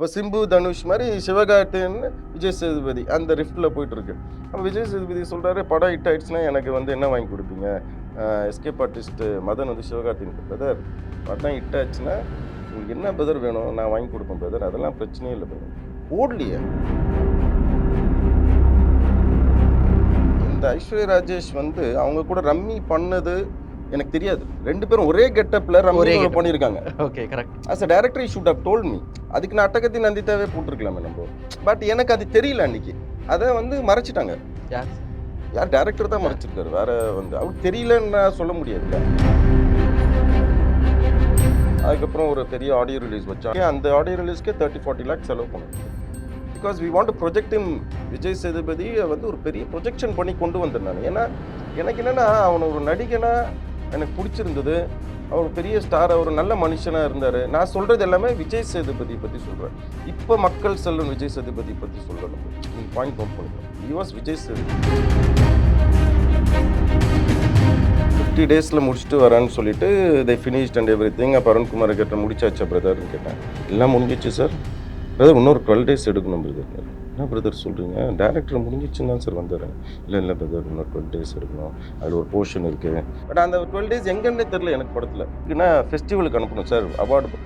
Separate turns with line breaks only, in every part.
அப்போ சிம்பு தனுஷ் மாதிரி சிவகார்த்தின்னு விஜய் சேதுபதி அந்த ரிஃப்டில் போயிட்டுருக்கு. அப்போ விஜய் சேதுபதி சொல்கிறாரு படம் ஹிட் ஆயிடுச்சுன்னா எனக்கு வந்து என்ன வாங்கி கொடுப்பீங்க? எஸ்கேப் ஆர்டிஸ்ட்டு மதன் வந்து சிவகார்த்தின் பிரதர் படம் ஹிட் ஆச்சுன்னா உங்களுக்கு என்ன பிரதர் வேணும்? நான் வாங்கி கொடுப்பேன் பிரதர் அதெல்லாம் பிரச்சனையே இல்லை பிரதர் ஓடலையே. இந்த ஐஸ்வர்யா ராஜேஷ் வந்து அவங்க கூட ரம்மி பண்ணது எனக்கு தெரியாது. ரெண்டு பேரும் ஒரே கெட்டப்ல
ஒரே.
பண்ணியிருக்காங்க
okay correct
as a director should have told me அதுக்கு நான் அட்டகத்தி நந்திதாவே போட்டிருக்கலாமே நம்ம. பட் எனக்கு அது தெரியல அன்னைக்கு. அதை வந்து மறைச்சிட்டாங்க.
யார்?
யார்? டேரக்டர் தான் மறைச்சிருக்காரு. வேற வந்து அவருக்கு தெரியலன்னு நான் சொல்ல முடியாதுல்ல அதுக்கப்புறம் ஒரு பெரிய ஆடியோ ரிலீஸ் வச்சாங்க அந்த ஆடியோ ரிலீஸ்க்கே தேர்ட்டி ஃபார்ட்டி லேக்ஸ் செலவு பண்ணணும் because we want project him Vijay Sethupathi வந்து ஒரு பெரிய ப்ரொஜெக்ஷன் பண்ணி கொண்டு வந்தேன் நான் ஏன்னா எனக்கு என்னென்னா அவன் ஒரு நடிகனா எனக்கு பிடிச்சிருந்தது. அவர் பெரிய ஸ்டார் அவர் நல்ல மனுஷனாக இருந்தார். நான் சொல்கிறது எல்லாமே விஜய் சேதுபதி பற்றி சொல்கிறேன் இப்போ மக்கள் செல்லும் விஜய் சேதுபதி பற்றி சொல்லணும். நீங்கள் பாயிண்ட் நோட் பண்ணிக்கணும் he விஜய் சேதுபதி. ஃபிஃப்டி டேஸில் முடிச்சுட்டு வரேன்னு சொல்லிட்டு they finished and everything அப்போ அருண்குமார் கேட்டேன் முடிச்சாச்சா பிரதர்னு கேட்டேன். எல்லாம் முடிஞ்சிச்சு சார் பிரதர் இன்னொரு டுவெல் டேஸ் எடுக்கணும் பிரதர் என்ன பிரதர் சொல்கிறீங்க டேரக்டர் முடிஞ்சிச்சுன்னு தான் சார் வந்துடுறேன் இல்லை இல்லை பிரதர் இன்னொரு டுவெல் டேஸ் இருக்கணும். அதில் ஒரு போர்ஷன் இருக்குது பட் அந்த டுவெல் டேஸ் எங்கன்னே தெரில எனக்கு படத்தில். ஏன்னா ஃபெஸ்டிவலுக்கு அனுப்பணும் சார் அவார்டு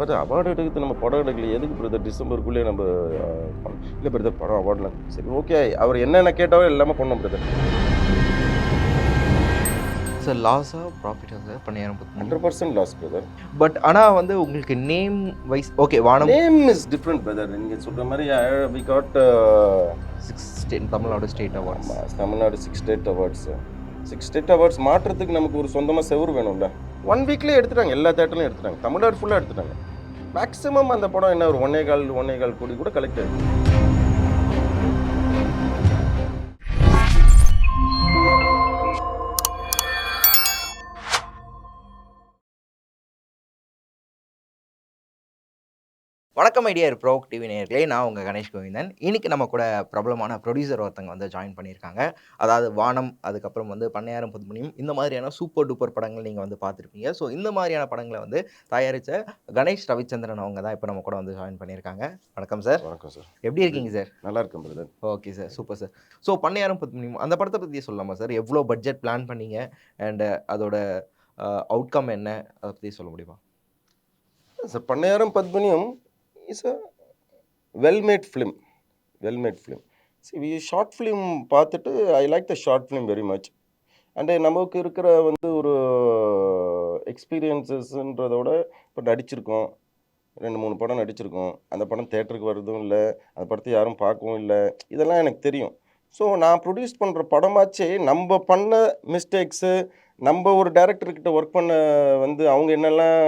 பட் அவார்டு எடுக்கிறது நம்ம படம் எடுக்கல எதுக்கு பிரதர் டிசம்பருக்குள்ளே நம்ம இல்லை பிரதர் படம் அவார்டில் சரி ஓகே அவர் என்னென்ன கேட்டாலும் எல்லாமே பண்ணோம் பிரதர்
சார் லாஸா ப்ராஃபிட்டா sir பண்ணியாரம்
hundred percent loss brother
but ஆனால் வந்து உங்களுக்கு name wise okay Vaanam
name is different brother நீங்கள் சொல்கிற மாதிரி we got
six state Tamil Nadu state awards
Tamil Nadu six state awards six state awards மாற்றுறதுக்கு நமக்கு ஒரு சொந்தமாக செவுரு வேணும்ல. ஒன் வீக்லேயே எடுத்துட்டாங்க எல்லா தேட்டர்லையும் எடுத்துட்டாங்க. தமிழ்நாடு ஃபுல்லாக எடுத்துட்டாங்க. மேக்ஸிமம் அந்த படம் என்ன ஒரு ஒன்னே கால் ஒன்னே கால் கோடி கூட கலெக்ட் ஆயிருக்கு
வணக்கம் ஐடியா ப்ரோ டிவி நேயர்களே. நான் உங்கள் கணேஷ் கோவிந்தன். இன்னைக்கு நம்ம கூட பிரபலமான ப்ரொடியூசர் ஒருத்தங்க வந்து ஜாயின் பண்ணியிருக்காங்க. அதாவது வானம் அதுக்கப்புறம் வந்து பண்ணையாரம் புதுமணியும் இந்த மாதிரியான சூப்பர் டூப்பர் படங்கள் நீங்கள் வந்து பார்த்துருப்பீங்க. ஸோ இந்த மாதிரியான படங்களை வந்து தயாரித்த கணேஷ் ரவிச்சந்திரன் அவங்க தான் இப்போ நம்ம கூட வந்து ஜாயின் பண்ணியிருக்காங்க. வணக்கம் சார்
வணக்கம் சார்
எப்படி இருக்கீங்க சார்
நல்லா இருக்கேன் brother
okay sir super sir so பண்ணையாரம் புதுமணியும் அந்த படத்தை பற்றி சொல்லலாமா சார் எவ்வளோ பட்ஜெட் பிளான் பண்ணீங்க? அண்டு அதோட அவுட்கம் என்ன? அதை பற்றி சொல்ல முடியுமா?
சார் பண்ணையாரம் பத்மினியும் is a well made film well made film see we short film பார்த்துட்டு I like the short film very much and நமக்கு இருக்கிற வந்து ஒரு எக்ஸ்பீரியன்சஸ்ன்றதோட இப்போ நடிச்சிருக்கோம். ரெண்டு மூணு படம் நடிச்சிருக்கோம். அந்த படம் தேட்டருக்கு வர்றதும் இல்லை. அந்த படத்தை யாரும் பார்க்கவும் இல்லை. இதெல்லாம் எனக்கு தெரியும். ஸோ நான் ப்ரொடியூஸ் பண்ணுற படமாச்சே நம்ம பண்ண மிஸ்டேக்ஸு நம்ம ஒரு டேரக்டர்கிட்ட ஒர்க் பண்ண வந்து அவங்க என்னெல்லாம்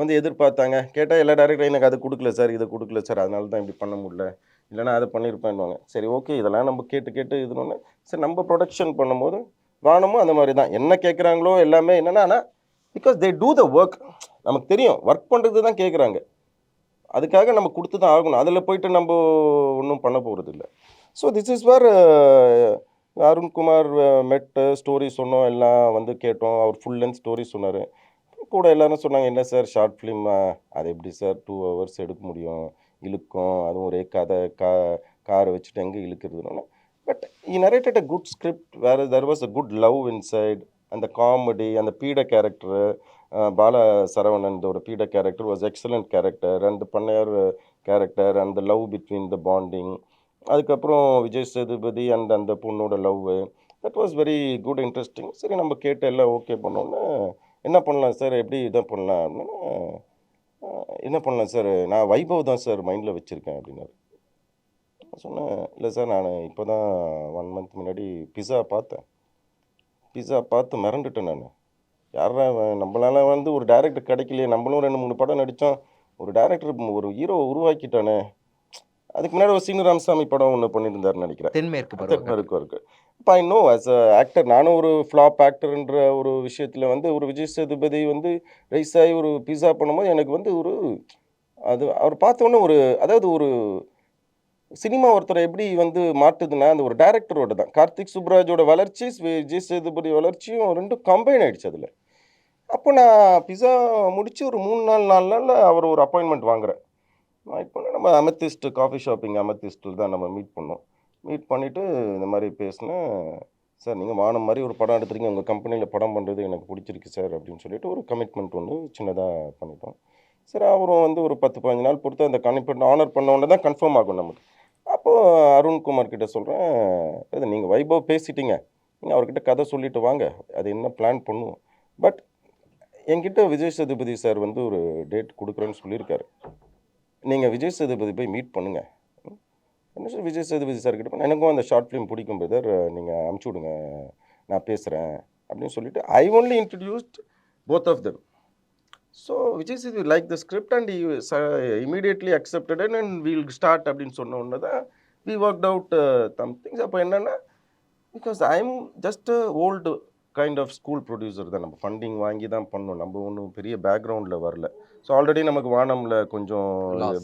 வந்து எதிர்பார்த்தாங்க. கேட்டால் எல்லா டேரக்டரும் எனக்கு அது கொடுக்கல சார் இதை கொடுக்கல சார் அதனால தான் இப்படி பண்ண முடியல. இல்லைனா அதை பண்ணியிருப்பேன்வாங்க சரி ஓகே இதெல்லாம் நம்ம கேட்டு கேட்டு இதுன்னு சரி நம்ம ப்ரொடக்ஷன் பண்ணும்போது வானமும் அந்த மாதிரி தான். என்ன கேட்குறாங்களோ எல்லாமே என்னென்னா ஆனால் because they do the work நமக்கு தெரியும் ஒர்க் பண்ணுறது தான் கேட்குறாங்க. அதுக்காக நம்ம கொடுத்து தான் ஆகணும். அதில் போயிட்டு நம்ம ஒன்றும் பண்ண போகிறது இல்லை so this is where Arunkumar met story சொன்னோம் எல்லாம் வந்து கேட்டோம். அவர் ஃபுல் லென்த் ஸ்டோரி சொன்னார். கூட எல்லாரும் சொன்னாங்க என்ன சார் ஷார்ட் ஃபிலிம் அது எப்படி சார்? டூ ஹவர்ஸ் எடுக்க முடியும் இழுக்கும் அதுவும் ஒரே கதை கா காரை வச்சுட்டு எங்கே இழுக்கிறதுனால but I narrated a good script வேறு there was a good love inside அந்த காமெடி அந்த பீட கேரக்டரு பால சரவணனோட பீட கேரக்டர் வாஸ் எக்ஸலண்ட் கேரக்டர் அந்த பண்ணையார் கேரக்டர் அந்த லவ் பிட்வீன் த பாண்டிங் அதுக்கப்புறம் விஜய் சேதுபதி அண்ட் அந்த பொண்ணோட love that was very good interesting சரி நம்ம கேட்டு எல்லாம் ஓகே பண்ணோன்னே என்ன பண்ணலாம் சார்? எப்படி இதை பண்ணலாம்? அப்படின்னா என்ன பண்ணலாம் சார்? நான் வைபவ் தான் சார் மைண்டில் வச்சுருக்கேன் அப்படின்னாரு. நான் சொன்னேன் இல்லை சார் நான் இப்போ தான் ஒன் மந்த் முன்னாடி பிஸா பார்த்தேன். பிஸா பார்த்து மிரண்டுட்டேன் நான். யாரா நம்மளால் நம்மளால வந்து ஒரு டேரக்டர் கிடைக்கலையே. நம்மளும் ரெண்டு மூணு படம் நடித்தோம் ஒரு டேரக்டர் ஒரு ஹீரோ உருவாக்கிட்டானே. அதுக்கு முன்னாடி ஒரு சீனு ராமசாமி படம் ஒன்று பண்ணியிருந்தாருன்னு நினைக்கிறேன்.
தென்மேற்கு
இருக்கும் இருக்கு. இப்போ I know as a actor நானும் ஒரு ஃப்ளாப் ஆக்டர்ன்ற ஒரு விஷயத்தில் வந்து ஒரு விஜய் சேதுபதி வந்து ரைஸ் ஆகி ஒரு பிஸா பண்ணும்போது எனக்கு வந்து ஒரு அது அவர் பார்த்த உடனே ஒரு அதாவது ஒரு சினிமா ஒருத்தரை எப்படி வந்து மாட்டுதுன்னா அந்த ஒரு டேரக்டரோட தான். கார்த்திக் சுப்ராஜோட வளர்ச்சி விஜய் சேதுபதி வளர்ச்சியும் ரெண்டும் கம்பைன் ஆயிடுச்சு அதில். அப்போ நான் பிஸா முடிச்சு ஒரு மூணு நாள் நாலு நாளில் அவர் ஒரு அப்பாயின்மெண்ட் வாங்குறேன். மீட் பண்ண நம்ம அமெத்திஸ்ட் காஃபி ஷாப்பிங் அமெத்திஸ்டில் தான் நம்ம மீட் பண்ணோம். மீட் பண்ணிவிட்டு இந்த மாதிரி பேசினேன். சார் நீங்கள் வானம் மாதிரி ஒரு படம் எடுத்துருக்கீங்க. உங்கள் கம்பெனியில் படம் பண்ணுறது எனக்கு பிடிச்சிருக்கு சார் அப்படின்னு சொல்லிட்டு ஒரு கமிட்மெண்ட் ஒன்று சின்னதாக பண்ணிட்டோம். சரி அவரும் வந்து ஒரு பத்து பதினஞ்சு நாள் பொறுத்து அந்த கமிட்மெண்ட் ஆனர் பண்ண உடனே தான் கன்ஃபார்ம் ஆகும் நமக்கு. அப்போது அருண்குமார் கிட்ட சொல்கிறேன் இது நீங்கள் வைபவ் பேசிட்டீங்க. நீங்கள் அவர்கிட்ட கதை சொல்லிட்டு வாங்க. அது என்ன பிளான் பண்ணுவோம்? பட் என்கிட்ட விஜய் சேதுபதி சார் வந்து ஒரு டேட் கொடுக்குறேன்னு சொல்லியிருக்காரு. நீங்கள் விஜய் சேதுபதி போய் மீட் பண்ணுங்கள் என்ன சார் விஜய் சேதுபதி சார் கிட்ட போனா, எனக்கும் அந்த ஷார்ட் ஃபிலிம் பிடிக்கும் பிரதர் நீங்கள் அமுச்சு விடுங்க. நான் பேசுகிறேன் அப்படின்னு சொல்லிட்டு I only introduced both of them so Vijay Sethu like the script and immediately accepted and we'll start அப்படின்னு சொன்ன உடனே தான் we work out them things அப்போ என்னென்னா because I am just old kind of school producer தான். நம்ம funding வாங்கி தான் பண்ணோம். நம்ம ஒன்றும் பெரிய பேக்ரவுண்டில் வரல. ஸோ ஆல்ரெடி நமக்கு வானம்ல கொஞ்சம்.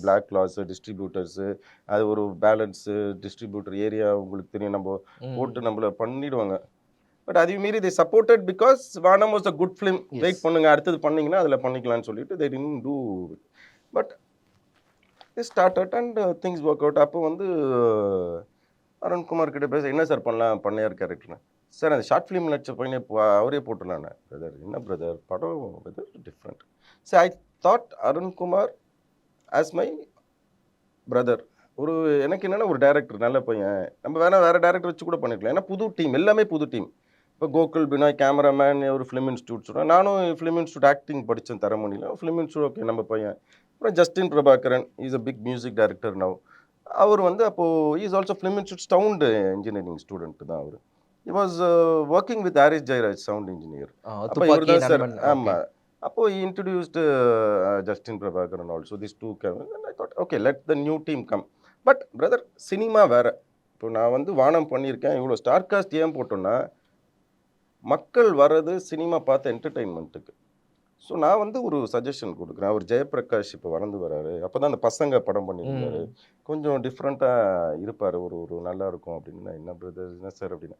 பிளாக் லாஸு டிஸ்ட்ரிபியூட்டர்ஸு அது ஒரு பேலன்ஸு டிஸ்ட்ரிபியூட்டர் ஏரியா உங்களுக்கு தெரியும். நம்ம. போட்டு நம்மள பண்ணிடுவாங்க. பட் அதையும் மீறி they supported because Vaanam was a good film. Wait பண்ணுங்க அடுத்தது பண்ணீங்கன்னா அதில் பண்ணிக்கலாம்னு சொல்லிட்டு they didn't do but started and things work out அப்போ வந்து அருண்குமார் கிட்ட பேச என்ன சார் பண்ணலாம்? பண்ணையார் கேரக்டர்னு சார் அந்த ஷார்ட் ஃபிலிம் நடிச்ச பையனே அவரே போட்டுடலான்னு பிரதர் என்ன பிரதர் படம் brother different sir I thought Arunkumar as my brother ஒரு எனக்கு என்னென்னா ஒரு டேரக்டர் நல்ல பையன். நம்ம வேணால் வேறு டேரக்டர் வச்சு கூட பண்ணிக்கலாம் ஏன்னா புது டீம் எல்லாமே புது டீம் இப்போ கோகுல் பினாய் கேமராமேன் ஒரு ஃபிலிம் இன்ஸ்டியூட் சொல்கிறேன் நானும் ஃபிலிம் இன்ஸ்டியூட் ஆக்டிங் படித்தேன் தரமணியில். ஃபிலிம் இன்ஸ்டியூட் ஓகே நம்ம பையன். அப்புறம் Justin Prabhakaran is a big music director now அவர் வந்து அப்போது is also film institute sound engineering student தான் அவர். He was working with Harris Jayaraj sound engineer அப்போ இவர் தான் சார் ஆமாம் அப்போ introduced Justin Prabhakaran also this two thought okay let the new team come but brother cinema வேற. இப்போ நான் வந்து வானம் பண்ணியிருக்கேன் இவ்வளோ ஸ்டார் காஸ்ட் ஏன் போட்டோன்னா மக்கள் வர்றது சினிமா பார்த்து என்டர்டெயின்மெண்ட்டுக்கு ஸோ நான் வந்து ஒரு சஜஷன் கொடுக்குறேன். அவர் ஜெயபிரகாஷ் இப்போ வளர்ந்து வராரு. அப்போ தான் அந்த பசங்க படம் பண்ணியிருந்தாரு. கொஞ்சம் டிஃப்ரெண்ட்டாக இருப்பார். ஒரு ஒரு நல்லா இருக்கும் அப்படின்னு என்ன பிரதர் என்ன சார் அப்படின்னா.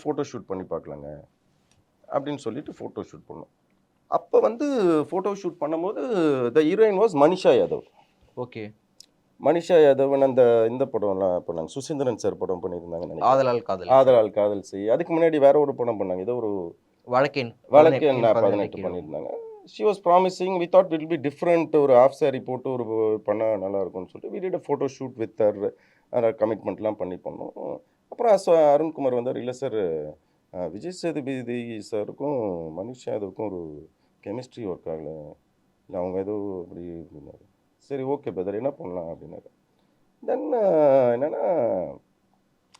ஃபோட்டோ ஷூட் பண்ணி பார்க்கலாங்க. அப்படின்னு சொல்லிட்டு ஃபோட்டோ ஷூட் பண்ணோம். அப்போ வந்து ஃபோட்டோ ஷூட் பண்ணும்போது the heroine was Manisha Yadav
okay.
Manisha யாதவன் அந்த இந்த படம்லாம் பண்ணாங்க சுசீந்திரன் சார் படம் பண்ணியிருந்தாங்க
ஆதலால் காதல்.
ஆதலால் காதல் செய் அதுக்கு முன்னாடி வேற ஒரு படம் பண்ணாங்க. ஏதோ ஒரு
வழக்கேன்
வழக்கு என்ன
பதினெட்டு.
பண்ணியிருந்தாங்க. She was promising we thought will be different ஒரு ஆஃப் சாரி போட்டு ஒரு பண்ணால் நல்லா இருக்கும்னு சொல்லிட்டு we did photo shoot with her கமிட்மெண்ட்லாம் பண்ணி பண்ணோம். அப்புறம் அருண்குமார் வந்தார். இல்லை சார் விஜய் சேதுபதி சாருக்கும் மனுஷ் யாதவுக்கும் ஒரு கெமிஸ்ட்ரி ஒர்க் ஆகல. இல்லை அவங்க ஏதோ அப்படி அப்படின்னாரு சரி ஓகே பிரதர் என்ன பண்ணலாம் அப்படின்னாரு. தென் என்னென்னா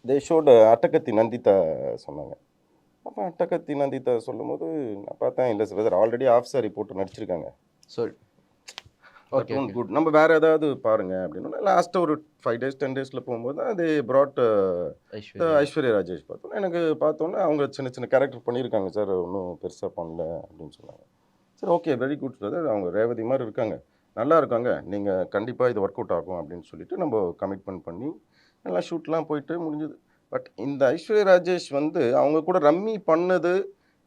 தே ஷோட அட்டகத்தி நந்திதா சொன்னாங்க. அப்போ அட்டகத்தி நந்திதா சொல்லும்போது நான் பார்த்தேன் இல்லை சார் ஆல்ரெடி ஆஃப் சாரி போட்டு நடிச்சிருக்காங்க.
சரி ஓகே
குட் நம்ம வேற ஏதாவது பாருங்க அப்படின்னு லாஸ்ட் ஒரு ஃபைவ் டேஸ் டென் டேஸ்ல போகும்போது அது ப்ராட்
ஐஸ்வர்யா.
ஐஸ்வர்யா ராஜேஷ் பார்த்தோம் எனக்கு பார்த்தோன்னே அவங்க சின்ன சின்ன கேரக்டர் பண்ணியிருக்காங்க சார். ஒன்றும் பெருசாக பண்ணல அப்படின்னு சொன்னாங்க. சரி ஓகே வெரி குட் பிரதர் அவங்க ரேவதி மாதிரி இருக்காங்க. நல்லா இருக்காங்க. நீங்கள் கண்டிப்பாக இது ஒர்க் அவுட் ஆகும் அப்படின்னு சொல்லிட்டு நம்ம கமிட்மெண்ட் பண்ணி நல்லா ஷூட்லாம் போயிட்டு முடிஞ்சது. பட் இந்த ஐஸ்வர்யா ராஜேஷ் வந்து அவங்க கூட ரம்மி பண்ணது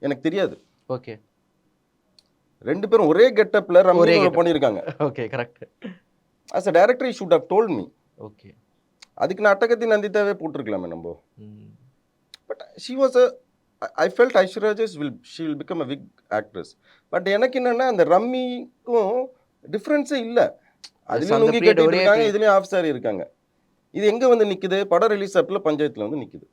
எனக்கு தெரியாது.
ஓகே
ரெண்டு பேரும் ஒரே கெட்டப்பில்
ஒரே
ரம்மி
getup.
பண்ணியிருக்காங்க.
Okay correct
as a director should have told me
okay
அதுக்கு நான் அட்டகத்தி நந்திதாவே போட்டிருக்கலாமே நம்ம. But she was a I felt ஐஸ்வர்யாஜஸ் will she will become a big actress but எனக்கு என்னென்னா அந்த ரம்மிக்கும் டிஃப்ரென்ஸே இல்லை. அதுலேயும்
period
கட்டிட்டு இருக்காங்க. இதுலேயும் ஆஃப் சாரி இருக்காங்க. இது எங்கே வந்து நிற்குது படம் ரிலீஸ் ஆப்பில் பஞ்சாயத்தில் வந்து நிற்குது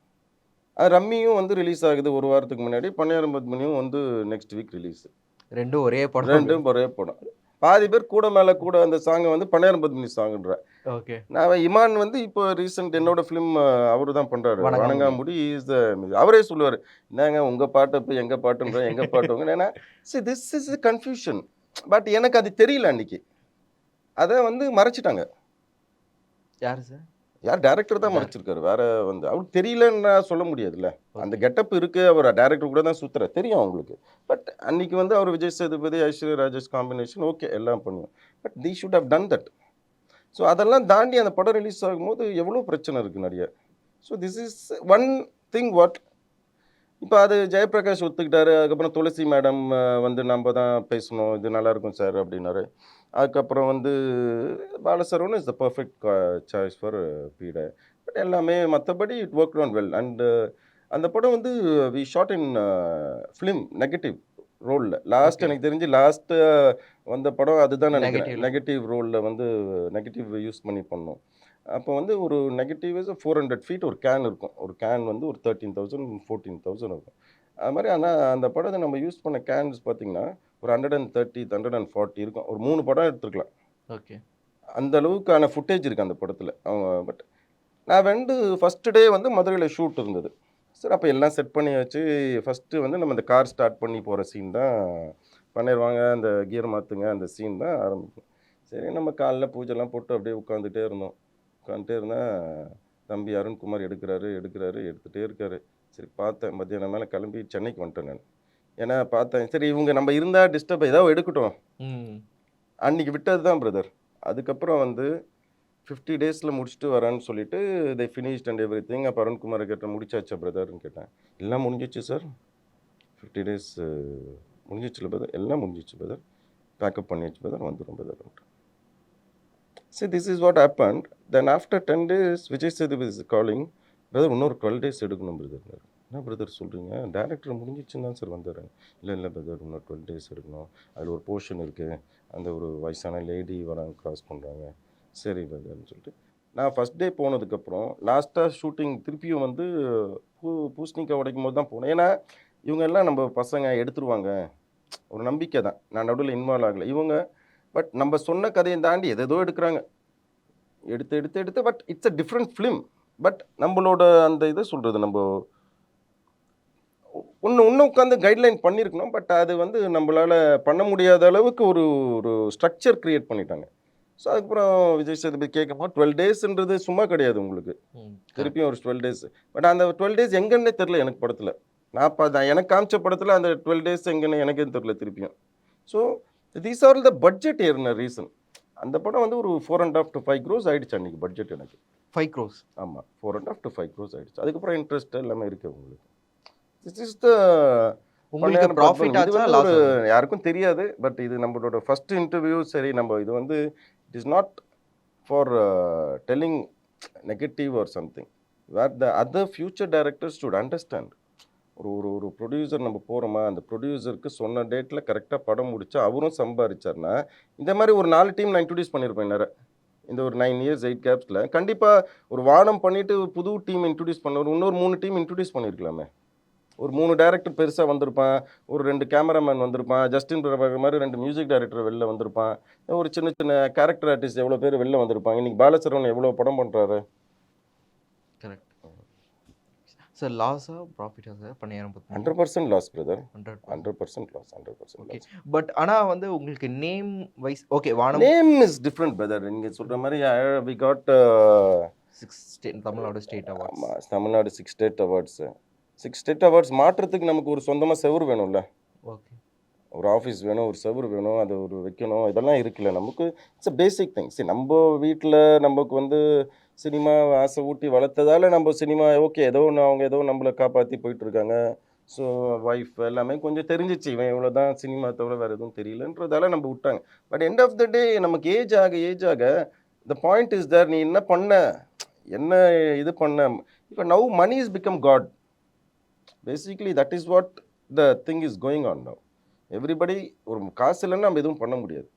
அது ரம்மியும் வந்து ரிலீஸ் ஆகுது ஒரு வாரத்துக்கு முன்னாடி பன்னியாரம் பத்மனியும் வந்து நெக்ஸ்ட் வீக் ரிலீஸ்
ரெண்டும் ஒரே படம்.
ரெண்டும் ஒரே படம். பாதி பேர் கூட மேலே கூட அந்த சாங்கை வந்து பன்னியாரம் பத்மினி சாங்குன்ற
ஓகே.
நான் இமான் வந்து இப்போ ரீசெண்ட் என்னோட ஃபிலிம் அவரு தான் பண்றாரு.
வணங்காமுடி.
இஸ் த அவரே சொல்லுவார் என்னங்க உங்க பாட்டை போய் எங்க பாட்டுன்ற எங்க பாட்டுங்க? ஏன்னா see this is confusion but எனக்கு அது தெரியல அன்னைக்கு. அதை வந்து மறைச்சிட்டாங்க.
யாரு சார்
யார் டேரக்டர் தான் மறைச்சிருக்காரு. வேற வந்து அவருக்கு தெரியலன்னு சொல்ல முடியாதுல்ல. அந்த கெட்டப் இருக்கு அவர் டேரக்டர் கூட தான் சுத்துற தெரியும் அவங்களுக்கு. பட் அன்னைக்கு வந்து அவர் விஜய் சேதுபதி ஐஸ்வர்யா ராஜேஷ் காம்பினேஷன் ஓகே எல்லாம் பண்ணுவோம் but they should have done that so அதெல்லாம் தாண்டி அந்த படம் ரிலீஸ் ஆகும்போது எவ்வளோ பிரச்சனை இருக்குது நிறைய. So this is one thing what இப்போ அது ஜெயபிரகாஷ் ஒத்துக்கிட்டாரு. அதுக்கப்புறம் துளசி மேடம் வந்து நம்ம தான் பேசணும். இது நல்லா இருக்கும் சார் அப்படின்னாரு. அதுக்கப்புறம் வந்து Balasaravan is the perfect choice for பீட. பட் எல்லாமே மற்றபடி it work on well and அந்த படம் வந்து we shot in film negative ரோலில் லாஸ்ட். எனக்கு தெரிஞ்சு லாஸ்ட்டு வந்த படம் அதுதான் நினைக்கிறேன். நெகட்டிவ் ரோலில் வந்து நெகட்டிவ் யூஸ் பண்ணி பண்ணோம். அப்போ வந்து ஒரு நெகட்டிவ் ஃபோர் ஹண்ட்ரட் ஃபீட் ஒரு கேன் இருக்கும். ஒரு கேன் வந்து ஒரு தேர்ட்டீன் தௌசண்ட் ஃபோர்டீன் தௌசண்ட் இருக்கும். அது மாதிரி ஆனால் அந்த படத்தை நம்ம யூஸ் பண்ண கேன்ஸ் பார்த்தீங்கன்னா ஒரு hundred and thirty hundred and forty இருக்கும். ஒரு மூணு படம் எடுத்துருக்கலாம்.
ஓகே
அந்த அளவுக்கான ஃபுட்டேஜ் இருக்குது அந்த படத்தில். அவங்க பட் நான் வந்து ஃபஸ்ட்டு டே வந்து மதுரையில் ஷூட் இருந்தது. சரி அப்போ எல்லாம் செட் பண்ணி வச்சு ஃபஸ்ட்டு வந்து நம்ம இந்த கார் ஸ்டார்ட் பண்ணி போகிற சீன் தான் பண்ணிடுவாங்க அந்த கியர் மாற்றுங்க அந்த சீன் தான் ஆரம்பிக்கும். சரி நம்ம காலைல பூஜைலாம் போட்டு அப்படியே உட்காந்துட்டே இருந்தோம். உட்காந்துட்டே இருந்தால் தம்பி அருண்குமார் எடுக்கிறாரு எடுக்கிறாரு எடுத்துகிட்டே இருக்காரு. சரி பார்த்தேன். மத்தியானம் மேலே கிளம்பி சென்னைக்கு வந்துட்டேன் நான். ஏன்னா பார்த்தேன். சரி இவங்க நம்ம இருந்தால் டிஸ்டர்ப் ஏதாவது எடுக்கட்டும். அன்னைக்கு விட்டது தான் பிரதர் அதுக்கப்புறம் வந்து ஃபிஃப்டி டேஸில் முடிச்சுட்டு வரேன்னு சொல்லிட்டு they finished and everything அப்போ அருண்குமார் கேட்டேன் முடிச்சாச்சா பிரதர்னு கேட்டேன். எல்லாம் முடிஞ்சிச்சு சார் ஃபிஃப்டி டேஸ் முடிஞ்சிச்சுல பிரதர் எல்லாம் முடிஞ்சிச்சு பிரதர் பேக்கப் பண்ணியாச்சு பிரதர் வந்துடும் பிரதர் சரி this is what happen then after ten days Vijay Sethupathi is calling brother இன்னொரு டுவெல் டேஸ் எடுக்கணும் பிரதர் என்ன பிரதர் சொல்கிறீங்க டேரக்டர் முடிஞ்சிச்சுன்னு தான் சார் வந்தார். இல்லை இல்லை பிரதர் இன்னும் டுவெல் டேஸ் இருக்கணும். அதில் ஒரு போர்ஷன் இருக்குது அந்த ஒரு வயசான லேடி வராங்க க்ராஸ் பண்ணுறாங்க சரி பிரதர்னு சொல்லிட்டு. நான் ஃபஸ்ட் டே போனதுக்கப்புறம் லாஸ்ட்டாக ஷூட்டிங் திருப்பியும் வந்து பூ பூசணிக்காய் உடைக்கும் போது தான் போனேன். ஏன்னா இவங்க எல்லாம் நம்ம பசங்க எடுத்துருவாங்க. ஒரு நம்பிக்கை தான். நான் நடுவில் இன்வால்வ் ஆகலை. இவங்க பட் நம்ம சொன்ன கதையை தாண்டி எதேதோ எடுக்கிறாங்க. எடுத்து எடுத்து எடுத்து but it's a different film but நம்மளோட அந்த இதை சொல்கிறது நம்ம ஒன்று இன்னும் உட்காந்து கைட்லைன் பண்ணியிருக்கணும் பட் அது வந்து நம்மளால் பண்ண முடியாத அளவுக்கு ஒரு ஒரு ஸ்ட்ரக்சர் க்ரியேட் பண்ணிட்டாங்க. ஸோ அதுக்கப்புறம் விஜய் சேதுபதி கேட்கும்போது டுவெல் டேஸ்ன்றது சும்மா கிடையாது உங்களுக்கு. திருப்பியும் ஒரு டுவெல் டேஸ் பட் அந்த டுவெல் டேஸ் எங்கன்னே தெரில எனக்கு படத்தில். நான் பா நான் எனக்கு காமிச்ச படத்தில் அந்த டுவெல் டேஸ் எங்கன்னு எனக்கே தெரில திருப்பியும். So these are the budget ஏறின ரீசன் அந்த படம் வந்து ஒரு four and half to five crores ஆயிடுச்சு அன்றைக்கி பட்ஜெட் எனக்கு.
ஃபைவ் க்ரோஸ்
ஆமாம் four and half to five crores ஆயிடுச்சு. அதுக்கப்புறம் இன்ட்ரெஸ்ட் எல்லாமே இருக்குது உங்களுக்கு. திஸ் இஸ் த
உங்களுக்கு ப்ராஃபிட் ஆச்சா லாஸ்
யாருக்கும் தெரியாது பட் இது நம்மளோட ஃபர்ஸ்ட் இன்டர்வியூ சரி நம்ம இது வந்து it is not for telling negative or something where the other future directors should understand ஒரு ஒரு ஒரு ப்ரொடியூசர் நம்ம போகிறோமா அந்த ப்ரொடியூசருக்கு சொன்ன டேட்டில் கரெக்டாக படம் முடிச்சா அவரும் சம்பாதிச்சார்னா இந்த மாதிரி ஒரு நாலு டீம் நான் இன்ட்ரடியூஸ் பண்ணியிருப்பேன் நேரம் இந்த ஒரு நைன் இயர்ஸ் எயிட் கேப்ஸில் கண்டிப்பாக ஒரு வானம் பண்ணிவிட்டு புது டீம் இன்ட்ரடியூஸ் பண்ண ஒரு இன்னொரு மூணு டீம் இன்ட்ரடியூஸ் பண்ணியிருக்கலாமே ஒரு மூணு டேரக்டர் பெருசாக வந்திருப்பான் ஒரு ரெண்டு கேமராமேன் வந்திருப்பான் ஜஸ்டின் பிரபாகர் மாதிரி ரெண்டு மியூசிக் டைரக்டர் வெளில வந்திருப்பான். ஒரு சின்ன சின்ன கேரக்டர் ஆர்டிஸ்ட் எவ்வளோ பேர் வெளில வந்திருப்பாங்க. இன்னைக்கு பாலசரவன் எவ்வளோ படம் பண்ணுறாரு
கரெக்ட் சார் லாஸா ப்ராஃபிட்டா சார் பண்ணியாரம் பத்து.
Hundred percent loss brother
hundred
hundred percent loss hundred percent
but ஆனா வந்து உங்களுக்கு நேம் வைஸ் ஓகே வானம்.
நேம் இஸ் டிஃப்ரெண்ட் பிரதர் நீங்கள் சொல்கிற மாதிரி we got
six state Tamil Nadu state awards
Tamil Nadu six state awards six state awards மாற்றுறதுக்கு நமக்கு ஒரு சொந்தமாக செவுரு வேணும்ல.
ஓகே
ஒரு ஆஃபீஸ் வேணும் ஒரு செவுரு வேணும் அது ஒரு வைக்கணும் இதெல்லாம் இருக்குல்ல. நமக்கு இட்ஸ் அ பேசிக் திங் சரி நம்ம வீட்டில் நமக்கு வந்து சினிமா ஆசை ஊட்டி வளர்த்ததால நம்ம சினிமா ஓகே ஏதோ ஒன்று அவங்க ஏதோ நம்மளை காப்பாற்றி போயிட்டு இருக்காங்க ஸோ ஒய்ஃப் எல்லாமே கொஞ்சம் தெரிஞ்சிச்சு இவன் இவ்வளோ தான் சினிமா தவிர வேறு எதுவும் தெரியலன்றதால நம்ம விட்டாங்க. But end of the day நமக்கு ஏஜ் ஆக ஏஜ் ஆக த பாயிண்ட் இஸ் தேர் நீ என்ன பண்ண? என்ன இது பண்ண? இப்போ now money is become God basically that is what the thing is going on now everybody ஒரு காசு இல்லைன்னா நம்ம எதுவும் பண்ண முடியாது.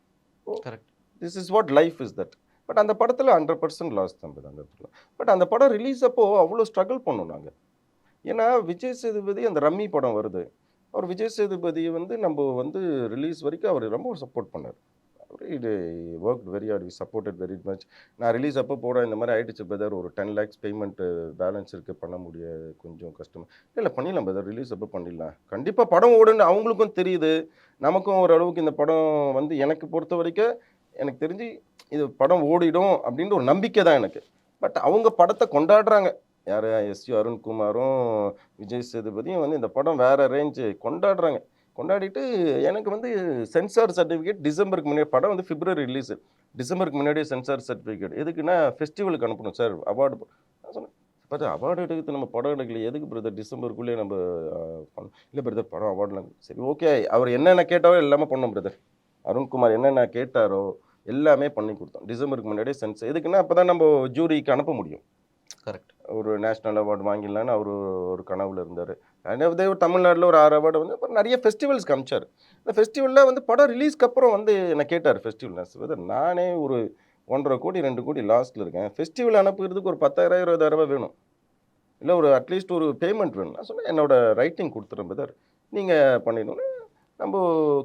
Correct
this is what life is that but அந்த படத்தில் ஹண்ட்ரட் பர்சன்ட் லாஸ் brother அந்த இடத்துல. பட் அந்த படம் ரிலீஸ் அப்போ அவ்வளோ ஸ்ட்ரகிள் பண்ணோம் நாங்கள் ஏன்னா விஜய் சேதுபதி அந்த ரம்மி படம் வருது. அவர் விஜய் சேதுபதியை வந்து நம்ம வந்து ரிலீஸ் வரைக்கும் அவர் ரொம்ப சப்போர்ட் பண்ணார். இது work very hard we supported very much நான் ரிலீஸ் அப்போ போட இந்த மாதிரி ஆயிடுச்சு பிரதர் ஒரு டென் லேக்ஸ் பேமெண்ட் பேலன்ஸ் இருக்கு பண்ண முடியாது கொஞ்சம் கஷ்டம். இல்லை பண்ணிடலாம் பிரதர் ரிலீஸ் அப்போ பண்ணிடலாம். கண்டிப்பாக படம் ஓடுன்னு அவங்களுக்கும் தெரியுது. நமக்கும் ஓரளவுக்கு இந்த படம் வந்து எனக்கு பொறுத்த வரைக்கும் எனக்கு தெரிஞ்சு இது படம் ஓடிடும் அப்படின்ற ஒரு நம்பிக்கை தான் எனக்கு. பட் அவங்க படத்தை கொண்டாடுறாங்க. யார்? எஸ்யு அருண்குமாரும் விஜய் சேதுபதியும் வந்து இந்த படம் வேறு ரேஞ்சு கொண்டாடுறாங்க. கொண்டாடிட்டு எனக்கு வந்து சென்சார் சர்டிஃபிகேட் டிசம்பருக்கு முன்னாடி படம் வந்து பிப்ரவரி ரிலீஸு டிசம்பருக்கு முன்னாடியே சென்சார் சர்டிஃபிகேட். எதுக்குன்னா ஃபெஸ்டிவலுக்கு அனுப்பணும் சார் அவார்டு நான் சொன்னேன் பார்த்தா அவார்டு எடுக்கிறது நம்ம படம் எடுக்கல எதுக்கு பிரதர் டிசம்பருக்குள்ளே நம்ம பண்ணோம் இல்லை பிரதர் படம் அவார்டுலாம் சரி ஓகே அவர் என்னென்ன கேட்டாரோ எல்லாமே பண்ணோம் பிரதர் அருண்குமார் என்னென்ன கேட்டாரோ எல்லாமே பண்ணி கொடுத்தோம். டிசம்பருக்கு முன்னாடியே சென்ஸ் எதுக்குன்னா அப்போ தான் நம்ம ஜூரிக்கு அனுப்ப முடியும்.
கரெக்ட்
ஒரு நேஷ்னல் அவார்டு வாங்கிடலான்னு அவர் ஒரு கனவுல இருந்தார். அதே தமிழ்நாட்டில் ஒரு ஆறு அவார்டு வந்து அப்புறம் நிறைய ஃபெஸ்டிவல்ஸ் காமிச்சார். இந்த ஃபெஸ்டிவலில் வந்து படம் ரிலீஸ்க்கு அப்புறம் வந்து என்னை கேட்டார் ஃபெஸ்டிவல் நானே ஒரு ஒன்றரை கோடி ரெண்டு கோடி லாஸ்ட்டில் இருக்கேன். ஃபெஸ்டிவல் அனுப்புறதுக்கு ஒரு பத்தாயிரம் இருபதாயிரம் ரூபாய் வேணும். இல்லை ஒரு அட்லீஸ்ட் ஒரு பேமெண்ட் வேணும். நான் சொன்னேன் என்னோட ரைட்டிங் கொடுத்துறேன் பிரதர் நீங்கள் பண்ணிடணும் நம்ம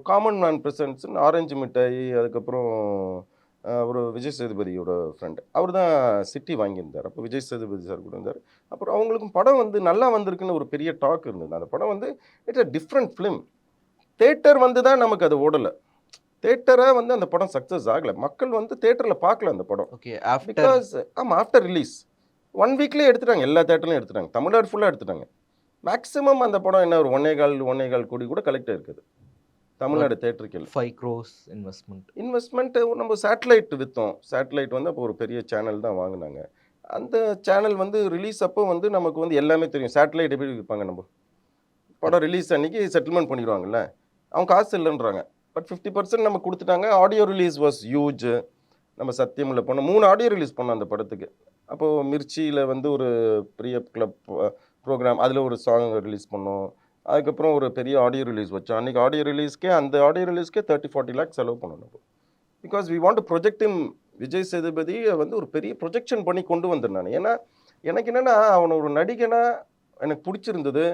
காமன் மேன் ப்ரெசன்ட்ஸ்னு ஆரஞ்சு மிட்டாய் அதுக்கப்புறம் ஒரு விஜய் சேதுபதியோட ஃப்ரெண்டு அவர் தான் சிட்டி வாங்கியிருந்தார். அப்போ விஜய் சேதுபதி சார் கூட இருந்தார். அப்புறம் அவங்களுக்கும் படம் வந்து நல்லா வந்திருக்குன்னு ஒரு பெரிய டாக் இருந்தது. அந்த படம் வந்து it's a different film theatre வந்து தான் நமக்கு அது ஓடலை. தேட்டராக வந்து அந்த படம் சக்ஸஸ் ஆகலை. மக்கள் வந்து தேட்டரில் பார்க்கல அந்த படம்.
ஓகே
பிகாஸ் ஆமாம் ஆஃப்டர் ரிலீஸ் ஒன் வீக்லேயே எடுத்துட்டாங்க. எல்லா தேட்டர்லையும் எடுத்துட்டாங்க. தமிழ்நாடு ஃபுல்லாக எடுத்துட்டாங்க. மேக்ஸிமம் அந்த படம் என்ன ஒரு ஒன்னே கால் ஒன்னே கால் கோடி கூட கலெக்ட் இருக்குது தமிழ்நாடு தேட்டருக்கு
ஃபைவ் க்ரோஸ் இன்வெஸ்ட்மெண்ட்
இன்வெஸ்ட்மெண்ட் நம்ம சேட்டலைட் விற்றோம் சேட்டலைட் வந்து அப்போ ஒரு பெரிய சேனல் தான் வாங்கினாங்க. அந்த சேனல் வந்து ரிலீஸ் அப்போ வந்து நமக்கு வந்து எல்லாமே தெரியும். சேட்டலைட் எப்படி விற்பாங்க நம்ம? படம் ரிலீஸ் அன்னைக்கு செட்டில்மெண்ட் பண்ணிடுவாங்கல்ல. அவங்க காசு இல்லைன்றாங்க. பட் ஃபிஃப்டி பர்சன்ட் நம்ம கொடுத்துட்டாங்க. ஆடியோ ரிலீஸ் வாஸ் ஹியூஜ் நம்ம சத்தியமில்ல போனோம் மூணு ஆடியோ ரிலீஸ் பண்ணோம் அந்த படத்துக்கு. அப்போது மிர்ச்சியில் வந்து ஒரு பெரிய கிளப் ப்ரோக்ராம் அதில் ஒரு சாங் ரிலீஸ் பண்ணோம். அதுக்கப்புறம் ஒரு பெரிய ஆடியோ ரிலீஸ் வச்சோம். அன்றைக்கி ஆடியோ ரிலீஸ்க்கே அந்த ஆடியோ ரிலீஸ்க்கே தேர்ட்டி ஃபார்ட்டி லேக்ஸ் செலவு பண்ணணும் because we want project him Vijay சேதுபதியை வந்து ஒரு பெரிய ப்ரொஜெக்ஷன் பண்ணி கொண்டு வந்தேன் நான். ஏன்னா எனக்கு என்னென்னா அவனை ஒரு நடிகனாக எனக்கு பிடிச்சிருந்தது.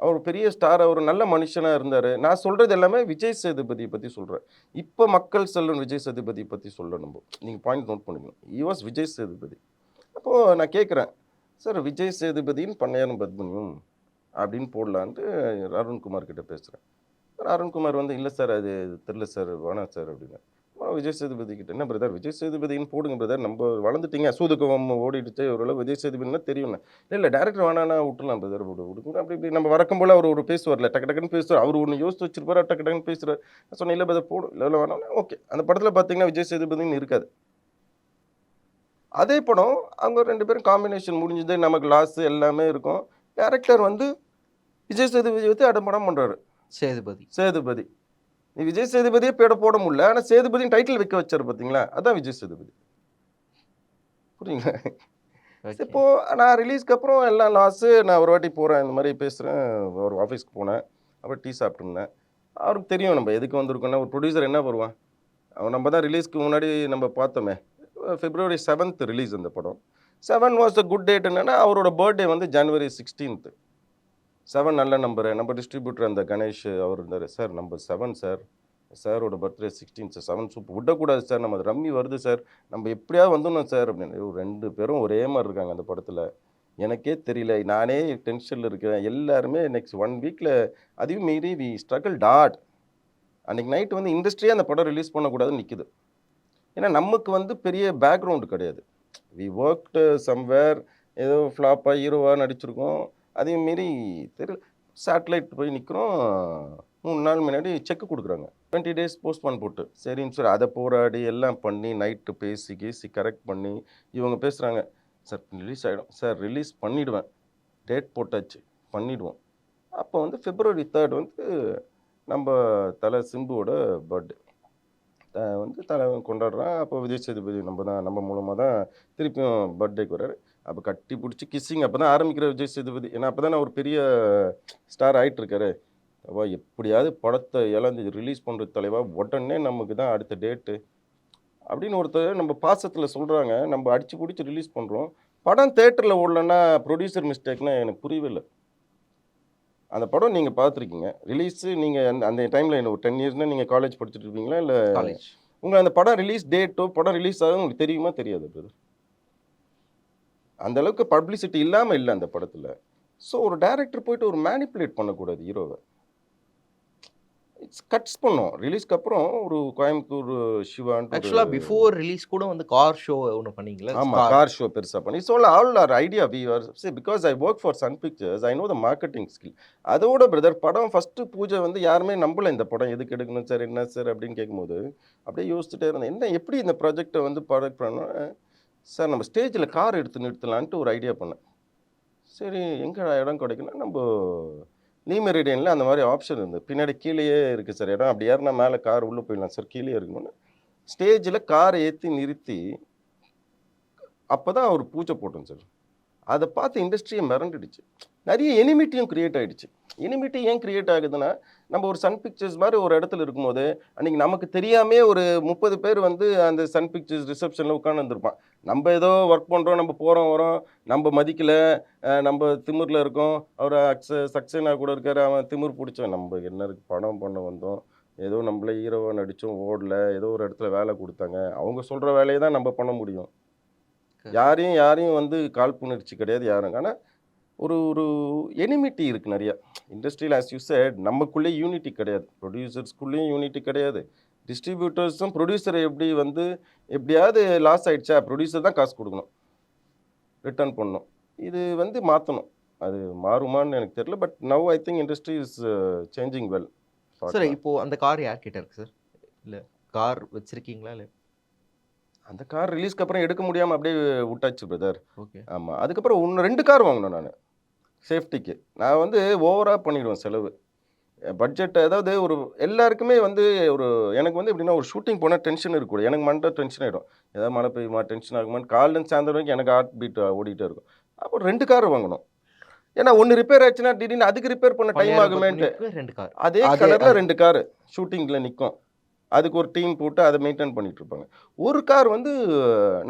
அவர் பெரிய ஸ்டார் அவர் நல்ல மனுஷனாக இருந்தார். நான் சொல்கிறது எல்லாமே விஜய் சேதுபதியை பற்றி சொல்கிறேன் இப்போ மக்கள் செல்லும் விஜய் சேதுபதியை பற்றி சொல்ல நம்ம. நீங்கள் பாயிண்ட் நோட் பண்ணிக்கணும் ஈ வாஸ் விஜய் சேதுபதி. அப்போது நான் கேட்குறேன் சார் விஜய் சேதுபதின்னு பண்ணையாரும் பத்மினியும் அப்படின்னு போடலான்ட்டு அருண்குமார் கிட்டே பேசுகிறேன் அருண்குமார் வந்து இல்லை சார் அது தெரில சார் வேணாம் சார் அப்படின்னு. விஜய் சேதுபதி கிட்ட என்ன பிரதர் விஜய் சேதுபதின்னு போடுங்க பிரதர் நம்ம வளர்ந்துட்டீங்க சூதுக்கம் ஓடிடுச்சு ஓரளவு விஜய் சேதுபதினா தெரியும்ல இல்லை இல்லை டேரக்டர் வேணானா விட்டுலாம் பிரதர் விடுங்க. அப்படி இப்படி நம்ம வறக்கும் போல் அவர் ஒரு பேசுவார்ல டக்கு டக்குன்னு பேசுவார் அவர் ஒன்று யோசிச்சு வச்சிருப்பார் டக்கு டக்குன்னு பேசுகிறார் சொன்னேன் இல்லை பிரதர் போடும் இல்லை இல்லை வேணாம் ஓகே. அந்த படத்தில் பார்த்தீங்கன்னா விஜய் சேதுபதினு இருக்காது. அதே படம் அவங்க ரெண்டு பேரும் காம்பினேஷன் முடிஞ்சது நமக்கு லாஸ் எல்லாமே இருக்கும். டேரக்டர் வந்து விஜய் சேதுபதி வச்சு அடுத்த படம் பண்ணுறாரு
சேதுபதி.
சேதுபதி. நீ விஜய் சேதுபதியே பேட போட முடியல. ஆனால் சேதுபதியின் டைட்டில் வைக்க வச்சாரு பார்த்தீங்களா அதான் விஜய் சேதுபதி. புரியுங்களா. இப்போ நான் ரிலீஸ்க்கு அப்புறம் எல்லாம் லாஸு நான் ஒரு வாட்டி போகிறேன் இந்த மாதிரி பேசுகிறேன் ஒரு ஆஃபீஸ்க்கு போனேன். அப்புறம் டீ சாப்பிட்டுருந்தேன். அவருக்கு தெரியும் நம்ம எதுக்கு வந்திருக்கோம்னா ஒரு ப்ரொடியூசர் என்ன வருவான்? அவன் நம்ம தான் ரிலீஸ்க்கு முன்னாடி நம்ம பார்த்தோமே. பிப்ரவரி செவன்த் ரிலீஸ் அந்த படம். Seven was a good date என்னன்னா அவரோட பர்த்டே வந்து ஜனவரி சிக்ஸ்டீன்த்து செவன் நல்ல நம்பரு நம்ம டிஸ்ட்ரிபியூட்டர் அந்த கணேஷ் அவர் இருந்தார். சார் நம்பர் செவன் சார் சாரோட birthday sixteen sir seven super விடக்கூடாது சார் நம்ம ரம்மி வருது சார் நம்ம எப்படியாவது வந்துடணும் சார் அப்படின்னு. ரெண்டு பேரும் ஒரே மாதிரி இருக்காங்க அந்த படத்தில். எனக்கே தெரியல. நானே டென்ஷனில் இருக்கிறேன் எல்லாருமே நெக்ஸ்ட் ஒன் வீக்கில் அதையும் மீறி வி ஸ்ட்ரகிள் டாட் அன்றைக்கி நைட்டு வந்து இண்டஸ்ட்ரியாக அந்த படம் ரிலீஸ் பண்ணக்கூடாதுன்னு நிற்குது ஏன்னா நமக்கு வந்து பெரிய பேக்ரவுண்டு கிடையாது. வி ஒர்க்டு சம்வேர் ஏதோ ஃப்ளாப்பாக ஹீரோவாக நடிச்சிருக்கோம். அதே மாரி தெரியல சேட்டலைட் போய் நிற்கிறோம் மூணு நாள் முன்னாடி செக் கொடுக்குறாங்க. டுவெண்ட்டி டேஸ் போஸ்ட்பான் போட்டு. சரின்னு சொல்லி அதை போராடி எல்லாம் பண்ணி நைட்டு பேசி கேசி கரெக்ட் பண்ணி இவங்க பேசுகிறாங்க சார் ரிலீஸ் ஆகிடும் சார் ரிலீஸ் பண்ணிவிடுவேன் டேட் போட்டாச்சு பண்ணிவிடுவோம் அப்போ வந்து ஃபிப்ரவரி தேர்ட் வந்து நம்ம தலை சிம்புவோட பர்த்டே வந்து தலை கொண்டாடுறான். அப்போ விஜய் சேதுபதி நம்ம தான் நம்ம மூலமாக தான் திருப்பியும் பர்த்டேக்கு வர்றாரு. அப்போ கட்டி பிடிச்சி கிஸ்ஸிங் அப்போ தான் ஆரம்பிக்கிற விஜய் சேதுபதி. ஏன்னா அப்போ தான் ஒரு பெரிய ஸ்டார் ஆயிட்டு இருக்காரு அப்போ எப்படியாவது படத்தை இழந்து ரிலீஸ் பண்ணுற தலைவா உடனே நமக்கு தான் அடுத்த டேட்டு அப்படின்னு ஒருத்தர் நம்ம பாசத்தில் சொல்கிறாங்க நம்ம அடித்து பிடிச்சி ரிலீஸ் பண்ணுறோம் படம் தேட்டரில் ஓடலன்னா ப்ரொடியூசர் மிஸ்டேக்னா எனக்கு புரியவே இல்லை அந்த படம் நீங்கள் பார்த்துருக்கீங்க. ரிலீஸு நீங்கள் அந்த அந்த டைமில் என்ன ஒரு டென் இயர்ஸ்னால் நீங்கள் காலேஜ் படிச்சுட்டு இருப்பீங்களா? இல்லை
காலேஜ்
உங்களை அந்த படம் ரிலீஸ் டேட்டோ படம் ரிலீஸ் ஆகும் உங்களுக்கு தெரியுமா? தெரியாது பிரதர் அந்த அளவுக்கு பப்ளிசிட்டி இல்லாமல் இல்லை அந்த படத்தில். ஸோ ஒரு டைரக்டர் போயிட்டு ஒரு மேனிப்புலேட் பண்ணக்கூடாது ஹீரோவை இட்ஸ் கட்ஸ் பண்ணோம். ரிலீஸ்க்கு அப்புறம் ஒரு கோயம்புத்தூர் சிவான்ட்டு
ஆக்சுவலாக பிஃபோர் ரிலீஸ் கூட வந்து கார் ஷோ ஒன்று பண்ணீங்களா
ஆமாம் கார் ஷோ பெருசாக பண்ணி. So all are idea we are say because I work for Sun Pictures I know the marketing skill அதோட பிரதர் படம் ஃபஸ்ட்டு பூஜை வந்து யாருமே நம்பல இந்த படம். எதுக்கு எடுக்கணும் சார் என்ன சார் அப்படின்னு கேட்கும்போது அப்படியே யோசிச்சுட்டே இருந்தேன். என்ன எப்படி இந்த ப்ராஜெக்டை வந்து ப்ராடக்ட் பண்ணணும் சார் நம்ம ஸ்டேஜில் கார் எடுத்து நிறுத்தலான்ட்டு ஒரு ஐடியா பண்ணேன். சரி எங்கே இடம் கிடைக்குன்னா நம்ம லீ மெரிடியனில் அந்த மாதிரி ஆப்ஷன் இருந்தது பின்னாடி கீழேயே இருக்குது சார் இடம். அப்படி ஏறினா மேலே கார் உள்ளே போயிடலாம் சார் கீழே இருக்கணும்னு. ஸ்டேஜில் காரை ஏற்றி நிறுத்தி அப்போ தான் அவர் பூஜை போட்டோம் சார். அதை பார்த்து இண்டஸ்ட்ரியை மிரண்டுடுச்சு. நிறைய எனிமிட்டியும் கிரியேட் ஆகிடுச்சு எனிமிட்டி ஏன் கிரியேட் ஆகுதுன்னா நம்ம ஒரு சன் பிக்சர்ஸ் மாதிரி ஒரு இடத்துல இருக்கும்போது அன்றைக்கி நமக்கு தெரியாமே ஒரு முப்பது பேர் வந்து அந்த சன் பிக்சர்ஸ் ரிசப்ஷனில் உட்காந்துருப்பான் நம்ம ஏதோ ஒர்க் பண்ணுறோம் நம்ம போகிறோம் வரோம் நம்ம மதிக்கலை நம்ம திமிரில் இருக்கோம் அவர் அக்ஸ சக்சேனா கூட இருக்காரு அவன் திமிர் பிடிச்சவன். நம்ம என்ன இருக்கு படம் பண்ண வந்தோம் ஏதோ நம்மள ஹீரோவாக நடித்தோம் ஓடல ஏதோ ஒரு இடத்துல வேலை கொடுத்தாங்க. அவங்க சொல்கிற வேலையை தான் நம்ம பண்ண முடியும். யாரையும் யாரையும் வந்து காழ்ப்புணர்ச்சி கிடையாது யாரும் ஆனால் ஒரு ஒரு எனிமிட்டி இருக்குது நிறைய. இண்டஸ்ட்ரியில் ஆஸ் யூ said நமக்குள்ளே யூனிட்டி கிடையாது. ப்ரொடியூசர்ஸ்குள்ளேயும் யூனிட்டி கிடையாது. டிஸ்ட்ரிபியூட்டர்ஸும் ப்ரொடியூசரை எப்படி வந்து எப்படியாவது லாஸ் ஆயிடுச்சா ப்ரொடியூசர் தான் காசு கொடுக்கணும். ரிட்டர்ன் பண்ணணும். இது வந்து மாற்றணும் அது மாறுமான்னு எனக்கு தெரியல but now I think industry is changing well
sir இப்போ அந்த கார் யார்கிட்ட இருக்கு சார் இல்ல கார் வச்சிருக்கீங்களா இல்ல?
அந்த கார் ரிலீஸ்க்கு அப்புறம் எடுக்க முடியாமல் அப்படியே விட்டாச்சு பிரதர்
ஓகே.
ஆமாம் அதுக்கப்புறம் ஒன்று ரெண்டு கார் வாங்கினேன் நான். சேஃப்டிக்கு நான் வந்து ஓவராக பண்ணிடுவேன் செலவு. பட்ஜெட் அதாவது ஒரு எல்லாருக்குமே வந்து ஒரு எனக்கு வந்து எப்படின்னா ஒரு ஷூட்டிங் போனால் டென்ஷன் இருக்கக்கூடாது. எனக்கு மண்டை டென்ஷன் ஆகிடும் ஏதாவது மழை பெய்யுமா டென்ஷன் ஆகுமான்னு காலிலேருந்து சாயந்தரம் வரைக்கும் எனக்கு ஹார்ட் பீட் ஓடிட்டே இருக்கும். அப்போ ரெண்டு கார் வாங்கணும் ஏன்னா ஒன்று ரிப்பேர் ஆச்சுன்னா திடீர்னு அதுக்கு ரிப்பேர் பண்ண டைம் ஆகுமேன்ட்டு.
ரெண்டு கார்.
அதே கலரில் ரெண்டு கார். ஷூட்டிங்கில் நிற்கும் அதுக்கு ஒரு டீம் போட்டு அதை மெயின்டைன் பண்ணிட்டு இருப்பாங்க ஒரு கார் வந்து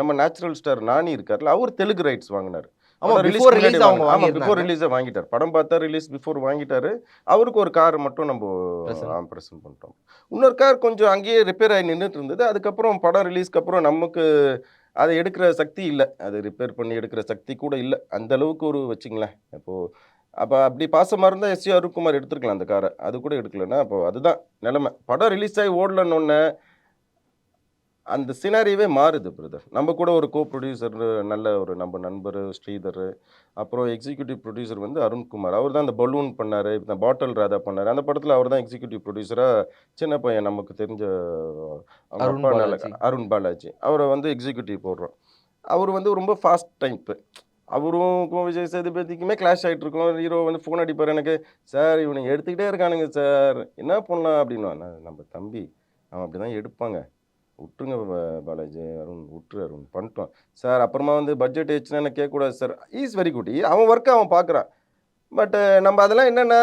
நம்ம நேச்சுரல் ஸ்டார் நானி இருக்கார்ல அவர் தெலுங்கு ரைட்ஸ் வாங்கினார்.
பிஃபோர் ரிலீஸ்
வாங்கிட்டார். படம் பார்த்தா ரிலீஸ் பிஃபோர் வாங்கிட்டாரு. அவருக்கு ஒரு கார் மட்டும் நம்ம. ப்ரெசென்ட் பண்ணிட்டோம். இன்னொரு கார் கொஞ்சம் அங்கேயே ரிப்பேர் ஆகி நின்றுட்டு இருந்தது அதுக்கப்புறம் படம் ரிலீஸ்க்கு அப்புறம் நமக்கு அதை எடுக்கிற சக்தி இல்லை. அது ரிப்பேர் பண்ணி எடுக்கிற சக்தி கூட இல்லை. அந்த அளவுக்கு ஒரு வச்சுங்களேன். இப்போது அப்போ அப்படி பாசமாக இருந்தால் எஸ்சி அருண்குமார் எடுத்துருக்கலாம் அந்த காரை. அது கூட எடுக்கலன்னா அப்போ அதுதான் நிலமை. படம் ரிலீஸ் ஆகி ஓடலன்னொன்னே அந்த சினாரியே மாறுது பிரதர் நம்ம கூட ஒரு கோ ப்ரொடியூசர் நல்ல ஒரு நம்ம நண்பர் ஸ்ரீதர் அப்புறம் எக்ஸிக்யூட்டிவ் ப்ரொடியூசர் வந்து அருண்குமார். அவர் தான் அந்த பலூன் பண்ணார் இந்த பாட்டில் ராதா பண்ணார். அந்த படத்தில் அவர் தான் எக்ஸிக்யூட்டிவ் ப்ரொடியூசராக சின்ன பையன் நமக்கு தெரிஞ்ச.
அருண் பாலாஜி.
அவரை வந்து எக்ஸிக்யூட்டிவ் போடுறோம். அவர் வந்து ரொம்ப ஃபாஸ்ட் டைப்பு அவரும் விஜய் சேதுபதிக்குமே கிளாஷ் ஆகிட்டு இருக்கோம். ஹீரோ வந்து ஃபோன் அடிப்பார். எனக்கு சார் இவனுங்க எடுத்துக்கிட்டே இருக்கானுங்க சார். என்ன பண்ணலாம்? அப்படின்னு. நான் நம்ம தம்பி அவன் அப்படி தான் எடுப்பாங்க. விட்டுருங்க பாலாஜி. அருண் விட்டுரு அருண். பண்ணிட்டோம். சார் அப்புறமா வந்து பட்ஜெட் ஆச்சுன்னா என்ன கேட்கக்கூடாது சார். இஸ் வெரி குட் அவன் ஒர்க்கை அவன் பார்க்குறான் பட்டு நம்ம அதெல்லாம் என்னென்னா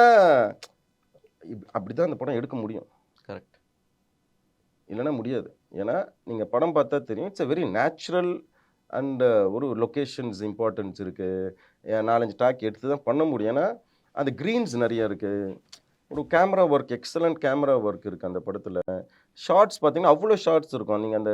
அப்படி தான் அந்த படம் எடுக்க முடியும்.
கரெக்ட்
இல்லைன்னா முடியாது. ஏன்னா நீங்கள் படம் பார்த்தா தெரியும். It's a very natural and ஒரு லொக்கேஷன்ஸ் இம்பார்ட்டன்ஸ் இருக்குது நாலஞ்சு டாக் எடுத்து தான் பண்ண முடியும். ஏன்னா அந்த க்ரீன்ஸ் நிறைய இருக்குது ஒரு camera work excellent camera work இருக்குது அந்த படத்தில். ஷார்ட்ஸ் பார்த்தீங்கன்னா அவ்வளோ ஷார்ட்ஸ் இருக்கும். நீங்கள் அந்த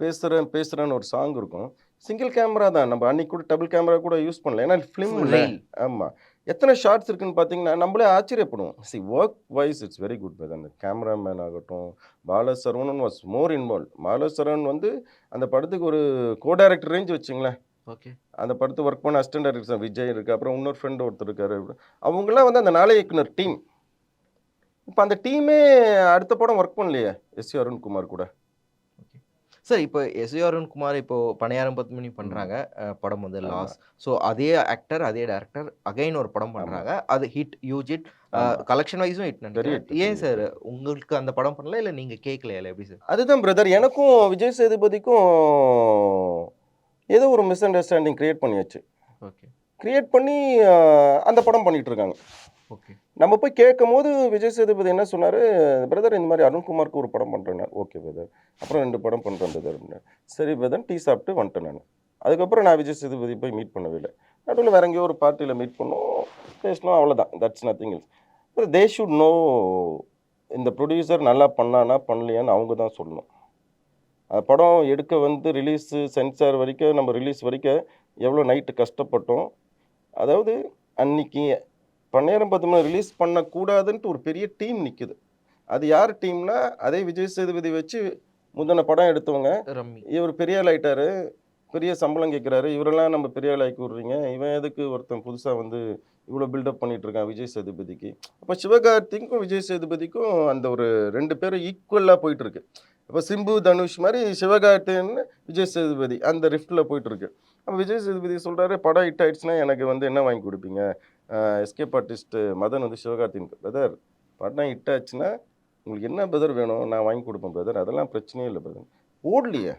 பேசுகிறேன் பேசுகிறேன்னு ஒரு சாங் இருக்கும். சிங்கிள் கேமரா தான். நம்ம அன்னைக்கு கூட டபுள் கேமரா கூட யூஸ் பண்ணல. ஏன்னா ஃபிலிம். ஆமாம் எத்தனை ஷார்ட்ஸ் இருக்குன்னு பார்த்தீங்கன்னா நம்மளே ஆச்சரியப்படுவோம். C work wise it's very good but அந்த கேமராமேன் ஆகட்டும் Balasaravanan was more involve Balasaravanan வந்து அந்த படத்துக்கு ஒரு கோ டைரக்டர் ரேஞ்ச் வச்சுங்களேன்.
ஓகே
அந்த படத்தை ஒர்க் பண்ண அசிஸ்டன்ட் டைரக்டர் விஜய் இருக்கு. அப்புறம் இன்னொரு ஃப்ரெண்ட் ஒருத்தர் இருக்காரு. அவங்களாம் வந்து அந்த நாளை இயக்குனர் டீம் இப்போ அந்த டீமே அடுத்த படம் ஒர்க் பண்ணலையே எஸ் அருண்குமார் கூட.
சார் இப்போ எஸ். அருண் குமார் இப்போ பணியாரம் பத்து மணி பண்றாங்க. அஹ், படம் வந்து. லாஸ். ஸோ அதே ஆக்டர் அதே டேரக்டர் அகைன் ஒரு படம் பண்றாங்க. அது ஹிட் யூஜிட்
ஆமா.
கலெக்ஷன் வைஸும் ஹிட் நினைக்கிறேன் ஏன் சார் உங்களுக்கு அந்த படம் பண்ணல? இல்லை நீங்க கேட்கலையா இல்லை எப்படி சார்?
அதுதான் பிரதர் எனக்கும் விஜய் சேதுபதிக்கும் ஏதோ ஒரு மிஸ் அண்டர்ஸ்டாண்டிங் கிரியேட் பண்ணியாச்சு.
ஓகே
கிரியேட் பண்ணி அந்த படம் பண்ணிட்டு இருக்காங்க. நம்ம போய் கேட்கும் போது விஜய் சேதுபதி என்ன சொன்னார்? பிரதர் இந்த மாதிரி அருண்குமாருக்கு ஒரு படம் பண்ணுறேன் ஓகே பிரதர். அப்புறம் ரெண்டு படம் பண்ணுறேன் பிரதர். சரி பிரதர் டீ சாப்பிட்டு வந்துட்டேன் நான். அதுக்கப்புறம் நான் விஜய் சேதுபதி போய் மீட் பண்ணவே இல்லை. நடுவில் வேற எங்கேயோ ஒரு பார்ட்டியில் மீட் பண்ணோம். பேசணும் அவ்வளோதான் that's nothing else they should know இந்த ப்ரொடியூசர் நல்லா பண்ணானா பண்ணலையான்னு அவங்க தான் சொல்லணும். அந்த படம் எடுக்க வந்து ரிலீஸு சென்சார் வரைக்கும் நம்ம ரிலீஸ் வரைக்கும் எவ்வளோ நைட்டு கஷ்டப்பட்டோம். அதாவது அன்னைக்கு பன்னேரம் பத்து மணி ரிலீஸ் பண்ணக்கூடாதுன்ட்டு ஒரு பெரிய டீம் நிற்குது அது யார் டீம்னா அதே விஜய் சேதுபதி வச்சு முந்தின படம் எடுத்தவங்க. இவர் பெரிய ஆள் ஆயிட்டாரு. பெரிய சம்பளம் கேட்குறாரு இவரெல்லாம் நம்ம பெரிய ஆள் ஆக்கி விட்றீங்க. இவன் எதுக்கு ஒருத்தன் புதுசாக வந்து இவ்வளோ பில்டப் பண்ணிட்டு இருக்கான் விஜய் சேதுபதிக்கு? அப்போ சிவகார்த்திக்கும் விஜய் சேதுபதிக்கும் அந்த ஒரு ரெண்டு பேரும் ஈக்குவலாக போயிட்டு இருக்கு அப்போ சிம்பு தனுஷ் மாதிரி சிவகார்த்தின்னு விஜய் சேதுபதி அந்த ரிஃப்டில் போயிட்டு இருக்கு அப்போ விஜய் சேதுபதி சொல்கிறாரு படம் ஹிட் ஆயிடுச்சுன்னா எனக்கு வந்து என்ன வாங்கி கொடுப்பீங்க? எஸ்கேப் ஆர்டிஸ்ட்டு மதன் வந்து சிவகார்த்தின் பிரதர் படம் ஹிட் ஆச்சுன்னா உங்களுக்கு என்ன பிரதர் வேணும்? நான் வாங்கி கொடுப்பேன் பிரதர் அதெல்லாம் பிரச்சனையே இல்லை பிரதர் ஓடலையே.